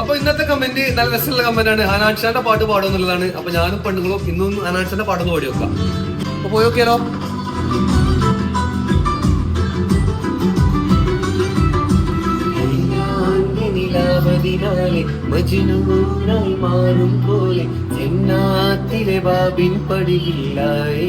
അപ്പൊ ഇന്നത്തെ കമന്റ് നല്ല രസമുള്ള കമന്റ് ആണ്. ഹനാൻഷാന്റെ പാട്ട് പാടുമെന്നുള്ളതാണ് അപ്പൊ ഞാനും പെണ്ണുങ്ങളും ഇന്നും ഹനാൻഷാന്റെ പാട്ടൊന്ന് പാടി വെക്കാം അപ്പൊ പോയി നോക്കിയാലോ? നിലാവതിനാലെ മജ്നൂനായി മാറും പോലെ ചെന്നാത്തിലെ ബാബിൻ പടിയില്ലായേ.